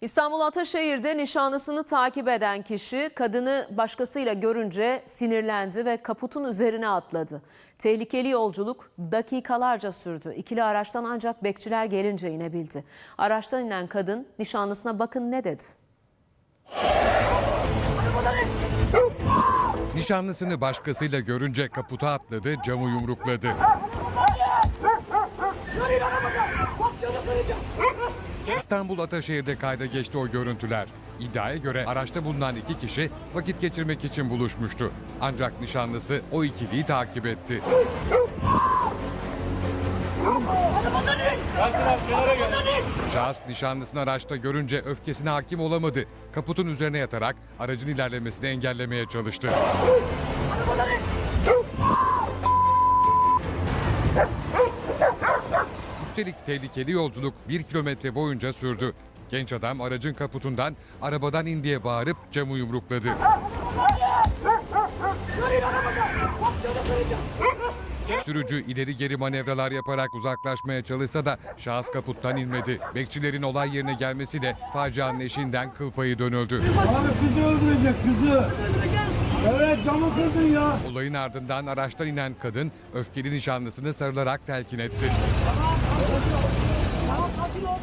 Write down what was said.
İstanbul Ataşehir'de nişanlısını takip eden kişi kadını başkasıyla görünce sinirlendi ve kaputun üzerine atladı. Tehlikeli yolculuk dakikalarca sürdü. İkili araçtan ancak bekçiler gelince inebildi. Araçtan inen kadın nişanlısına bakın ne dedi. Nişanlısını başkasıyla görünce kaputa atladı, camı yumrukladı. İstanbul Ataşehir'de kayda geçti o görüntüler. İddiaya göre araçta bulunan iki kişi vakit geçirmek için buluşmuştu. Ancak nişanlısı o ikiliyi takip etti. Şahıs nişanlısını araçta görünce öfkesine hakim olamadı. Kaputun üzerine yatarak aracın ilerlemesini engellemeye çalıştı. Üstelik tehlikeli yolculuk bir kilometre boyunca sürdü. Genç adam aracın kaputundan arabadan in diye bağırıp camı yumrukladı. Sürücü ileri geri manevralar yaparak uzaklaşmaya çalışsa da şahıs kaputtan inmedi. Bekçilerin olay yerine gelmesiyle facianın eşiğinden kıl payı dönüldü. Abi kızı öldürecek kızı. Evet camı kırdın ya. Olayın ardından araçtan inen kadın öfkeli nişanlısını sarılarak telkin etti. Tamam sakin ol.